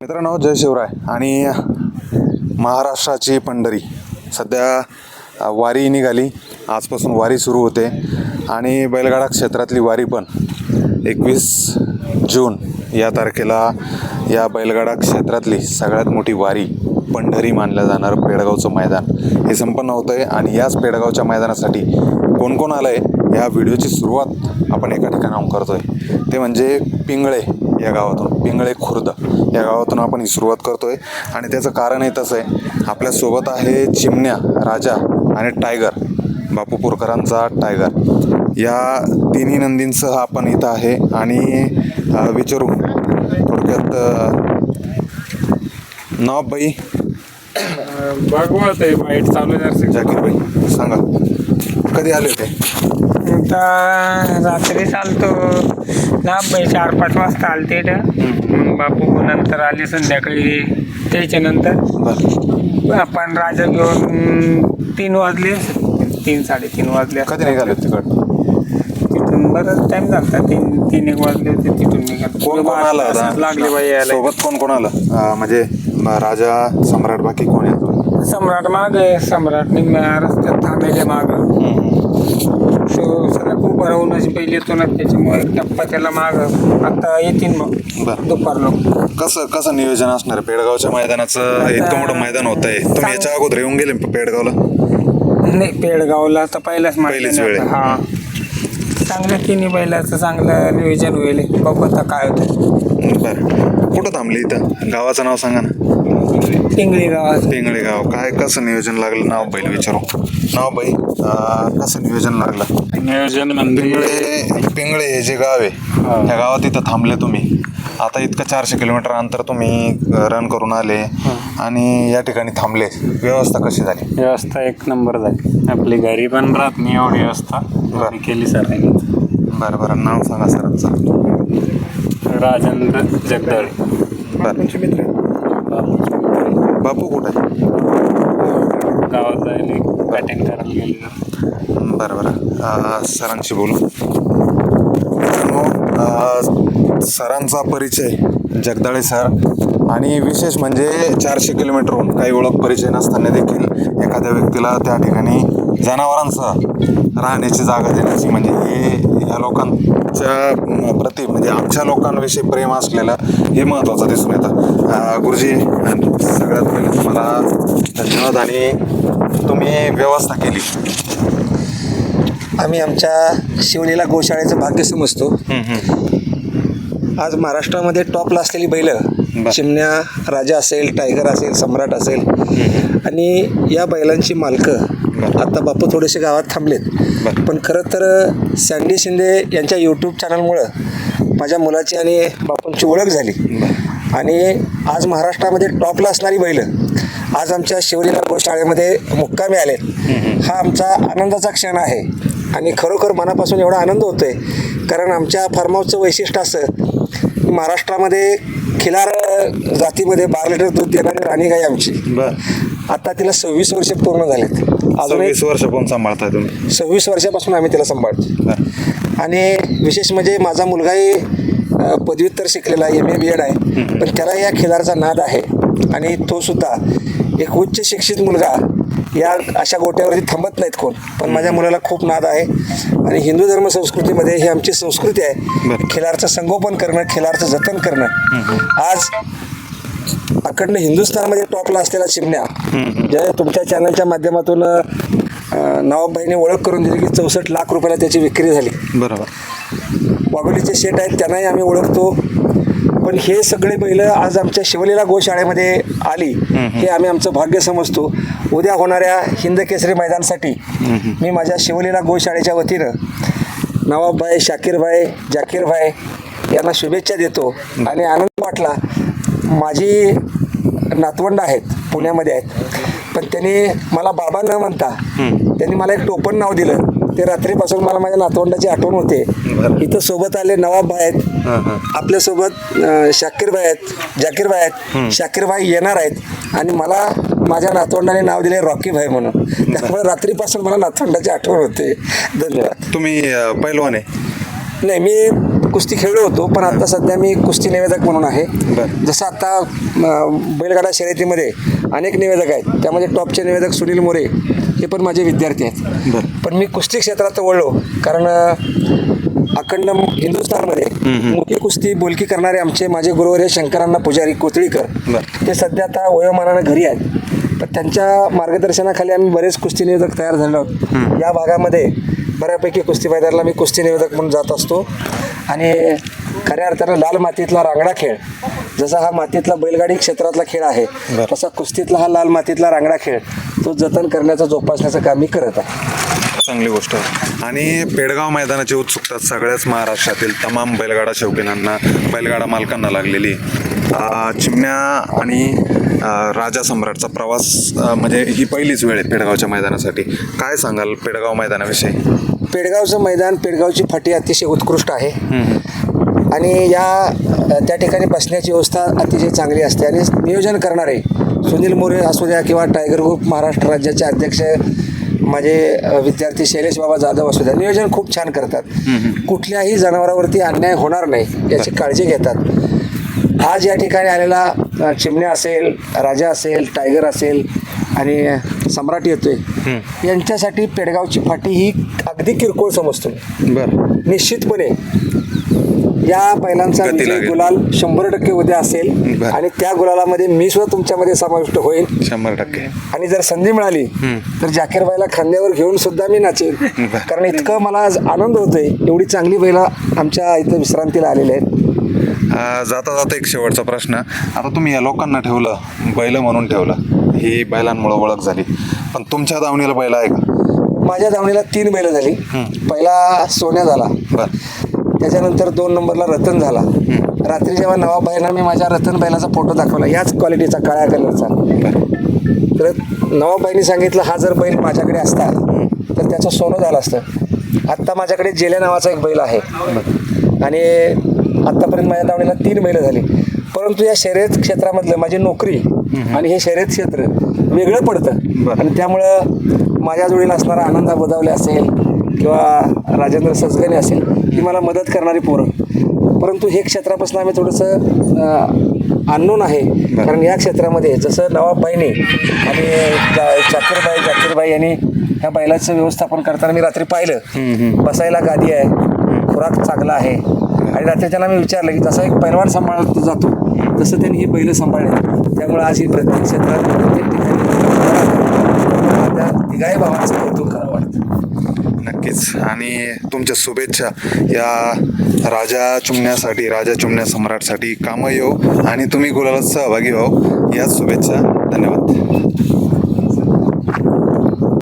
मित्रांनो जय शिवराय. आणि महाराष्ट्राची पंढरी. सध्या वारी निघाली. आजपासून वारी सुरू होते. आणि बैलगाडा क्षेत्रातली वारी पण एकवीस जून या तारखेला या बैलगाडा क्षेत्रातली सगळ्यात मोठी वारी पंढरी मानलं जाणारं पेडगावचं मैदान. हे संपन्न होतं आहे आणि याच पेडगावच्या मैदानासाठी कोण कोण आलं आहे ह्या व्हिडिओची सुरुवात आपण एका ठिकाणाहून करतो आहे ते म्हणजे पिंगळे या गावातून. पिंगळे खुर्द या गावातून आपण ही सुरुवात करतोय. आणि त्याचं कारणही तसं आहे. आपल्यासोबत आहे चिमण्या राजा आणि टायगर बापू पुरकरांचा टायगर. या तिन्ही नंदींसह आपण इथं आहे आणि विचारू. थोडक्यात अ, नवाब बाई? बघवत आहे वाईट चालू जरसे जाकीर बाई सांगा. कधी आले होते? आता रात्री चालतो. ना चार पाच वाजता आलते इथं. मग बापू नंतर आले संध्याकाळी. त्याच्या नंतर बरं. आपण राजा घेऊन तीन वाजले तीन साडेतीन वाजले. कधी निघाले होते तिकडं? तिथून बरंच टाइम झाला तीन तीन एक वाजले होते तिथून निघाल. कोण कोण आला होता लागले बाई यायला. सोबत कोण कोण आलं? अ, म्हणजे म, राजा सम्राट बाकी कोण येतो सम्राट माग आहे. सम्राटने म- रस्त्यात थांबेले माग. उभं राहून अशी पहिले येतो ना त्याच्यामुळे टप्पा त्याला माग आता येतील मग बरं. दुपार लोक. कसं कसं नियोजन असणार? आहे पेडगावच्या मैदानाचं इतकं मोठं मैदान होत आहे तुम्ही याच्या अगोदर येऊन गेले पेडगावला? नाही पेडगावला तर पहिलाच पहिलीच वेळ आहे. हा. चांगलं तिन्ही बैलाचं चांगलं नियोजन होईल. बघू आता काय होतं बरं. कुठं थांबली इथं? गावाचं नाव सांगा ना. पिंगळी गावात पिंगळे गाव काय कसं नियोजन लागलं? नाव बैल विचारू. नाव बाई अं, कसं नियोजन लागलं? नियोजन म्हणजे पिंगळे पिंगळे हे जे गाव आहे ह्या गावात इथं थांबले तुम्ही. आता इतकं चारशे किलोमीटर अंतर तुम्ही रन करून आले आणि या ठिकाणी थांबले. व्यवस्था कशी झाली? व्यवस्था एक नंबर झाली. आपली घरी पण राहत नाही एवढी व्यवस्था. घरी केली सरांनी. बरं बरं. नाव सांगा सरांचं. राजेंद्र जगदाळे. बरं. बापू कुठं? आहे गावात जायला बॅटिंग करायला गेली तर बरं बरं. सरांशी बोलू. मित्रांनो, सरांचा परिचय जगदाळे सर. आणि विशेष म्हणजे चारशे किलोमीटरहून काही ओळख परिचय नसताना देखील एखाद्या व्यक्तीला त्या ठिकाणी जनावरांसह राहण्याची जागा देण्याची म्हणजे हे ह्या लोकांच्या प्रति म्हणजे आमच्या लोकांविषयी प्रेम असलेलं हे महत्त्वाचं दिसून येतं. गुरुजी सगळ्यात पहिले तुम्हाला धन्यवाद आणि तुम्ही व्यवस्था केली. आम्ही आमच्या शिवलीला गोशाळेचं भाग्य समजतो. आज महाराष्ट्रामध्ये टॉपला असलेली बैलं चिमण्या राजा असेल टायगर असेल सम्राट असेल. आणि या बैलांची मालकं आता बापू थोडेसे गावात थांबलेत. पण खरं तर सँडी शिंदे यांच्या यूट्यूब चॅनलमुळं माझ्या मुलाची आणि बापूंची ओळख झाली. आणि आज महाराष्ट्रामध्ये टॉपला असणारी बैलं आज आमच्या शिवलीला गोशाळेमध्ये मुक्कामी आले हा आमचा आनंदाचा क्षण आहे. आणि खरोखर मनापासून एवढा आनंद होतोय कारण आमच्या फार्म हाऊसचं वैशिष्ट्य असं महाराष्ट्रामध्ये खिलार जातीमध्ये बारा लिटर दूध देणारी राणी गाय आमची. बरं. आता तिला सव्वीस वर्ष पूर्ण झालेत. अजून सव्वीस वर्ष कोण सांभाळताय तुम्ही? सव्वीस वर्षापासून आम्ही तिला सांभाळतो आणि विशेष म्हणजे माझा मुलगाही अ, पदव्युत्तर शिकलेला एम ए बी एड आहे. पण त्याला या खिलारचा नाद आहे. आणि तो सुद्धा एक उच्च शिक्षित मुलगा या अशा गोट्यावरती थांबत नाहीत कोण. पण माझ्या मुलाला खूप नाद आहे. आणि हिंदू धर्म संस्कृतीमध्ये ही आमची संस्कृती आहे. खिलारचं संगोपन करणं खिलारचं जतन करणं. आज अखंड हिंदुस्थानमध्ये टॉपला असलेला चिमण्या ज्या तुमच्या चॅनलच्या माध्यमातून अ, नवाबभाईने ओळख करून दिली की चौसष्ट लाख रुपयाला त्याची विक्री झाली. बरोबर. वाघोलीचे शेट आहेत त्यांनाही आम्ही ओळखतो. पण हे सगळे बैल आज आमच्या शिवलीला गोशाळेमध्ये आली हे आम्ही आमचं भाग्य समजतो. उद्या होणाऱ्या हिंद केसरी मैदानासाठी मी माझ्या शिवलीला गोशाळेच्या वतीनं नवाबभाई शाकीरभाई जाकीरभाई यांना शुभेच्छा देतो. आणि आनंद वाटला माझी नातवंड आहेत पुण्यामध्ये आहेत पण त्यांनी मला बाबा न म्हणता त्यांनी मला एक टोपण नाव दिलं. ते रात्रीपासून मला माझ्या नातवंडाची आठवण होते. इथं सोबत आले नवाबभाई आहेत. आपल्यासोबत अं, शाकीरभाई आहेत. जाकीरभाई आहेत. शाकीरभाई येणार आहेत. आणि मला माझ्या नातवंडाने नाव दिले रॉकी भाई म्हणून. त्यामुळे रात्रीपासून मला नातवंडाची आठवण होते. धन्यवाद. तुम्ही पैलवान आहे. नाही मी कुस्ती खेळलो होतो पण आता सध्या मी कुस्ती निवेदक म्हणून आहे. जसं आता बैलगाडा शर्यतीमध्ये अनेक निवेदक आहेत. त्यामध्ये टॉपचे निवेदक सुनील मोरे हे पण माझे विद्यार्थी आहेत. बरं. पण मी कुस्ती क्षेत्रात वळलो कारण अखंड हिंदुस्थानमध्ये मुख्य कुस्ती बोलकी करणारे आमचे माझे गुरुवर हे शंकरांना पुजारी कोथळीकर बरं. ते सध्या आता वयोमानानं घरी आहेत. पण त्यांच्या मार्गदर्शनाखाली आम्ही बरेच कुस्ती निवेदक तयार झालो आहोत. या भागामध्ये बऱ्यापैकी कुस्ती मैदानाला मी कुस्ती निवेदक म्हणून जात असतो. आणि खऱ्या अर्थानं लाल मातीतला रांगडा खेळ जसा हा मातीतला बैलगाडी क्षेत्रातला खेळ आहे तसा कुस्तीतला हा लाल मातीतला रांगडा खेळ तो जतन करण्याचं जोपासण्याचं काम मी करत आहे. चांगली गोष्ट आहे. आणि पेडगाव मैदानाची उत्सुकता सगळ्याच महाराष्ट्रातील तमाम बैलगाडा शौकीनांना बैलगाडा मालकांना लागलेली. चिमण्या आणि राजा सम्राटचा प्रवास म्हणजे ही पहिलीच वेळ आहे पेडगावच्या मैदानासाठी. काय सांगाल पेडगाव मैदानाविषयी? पेडगावचं मैदान पेडगावची फाटी अतिशय उत्कृष्ट आहे. आणि या त्या ठिकाणी बसण्याची व्यवस्था अतिशय चांगली असते. आणि नियोजन करणारे सुनील मोरे असू द्या किंवा टायगर ग्रुप महाराष्ट्र राज्याचे अध्यक्ष माझे विद्यार्थी शैलेश बाबा जाधव असू द्या नियोजन खूप छान करतात. कुठल्याही जनावरावरती अन्याय होणार नाही याची काळजी घेतात. आज या ठिकाणी आलेला चिमण्या असेल राजा असेल टायगर असेल आणि सम्राट येतोय यांच्यासाठी पेडगावची फाटी ही अगदी किरकोळ समजतो बरं. निश्चितपणे या बैलांचा गती विजय लागेल. गुलाल शंभर टक्के उद्या असेल. बरं. आणि त्या गुलालामध्ये मी सुद्धा तुमच्यामध्ये समाविष्ट होईल. शंभर टक्के. आणि जर संधी मिळाली तर जाकीर बाईला खांद्यावर घेऊन सुद्धा मी बरं. कारण इतकं मला आज आनंद होतोय. एवढी चांगली बैला आमच्या इथं विश्रांतीला आलेल्या आहेत. जाता जाता एक शेवटचा प्रश्न. आता तुम्ही या लोकांना ठेवलं बैल म्हणून ठेवलं. ही बैलांमुळे ओळख झाली. पण तुमच्या दावणीला बैल आहे का? माझ्या धावणीला तीन बैल झाली. पहिला सोन्या झाला. बरं. त्याच्यानंतर दोन नंबरला रतन झाला. रात्री जेव्हा नवाबाईंना मी माझ्या रतन बैलाचा फोटो दाखवला याच क्वालिटीचा काळ्या कलरचा. तर नवाबाईंनी सांगितलं हा जर बैल माझ्याकडे असता तर त्याचं सोनं झालं असतं. आत्ता माझ्याकडे जेल्या नावाचा एक बैल आहे. आणि आत्तापर्यंत माझ्या दावणीला तीन बैल झाली. परंतु या शर्यत क्षेत्रामधलं माझी नोकरी आणि हे शर्यत क्षेत्र वेगळं पडतं. आणि त्यामुळं माझ्या जोडीला असणारा आनंदा गोदावले असेल किंवा राजेंद्र सजगणे असेल ही मला मदत करणारी पोरं. परंतु हे क्षेत्रापासून आम्ही थोडंसं अननोन आहे. कारण या क्षेत्रामध्ये जसं नवाबबाईने आणि जा- जाकीरबाई जाकीरबाई यांनी ह्या बैलाचं व्यवस्थापन करताना मी रात्री पाहिलं. बसायला गादी आहे खुराक चांगला आहे. आणि रात्री त्यांना मी विचारलं की जसा एक पैलवान सांभाळत जातो तसं त्यांनी ही बैलं सांभाळले. त्यामुळे आज ही प्रत्येक क्षेत्रात प्रत्येक ठिकाणी त्या तिघाही भावांचं कौतुक करावं वाटतं. नक्कीच. आणि तुमच्या शुभेच्छा या राजा चुमण्यासाठी राजा चुमण्या सम्राटसाठी कामं येऊ आणि तुम्ही गुलालात सहभागी व्हाव. याच शुभेच्छा. धन्यवाद.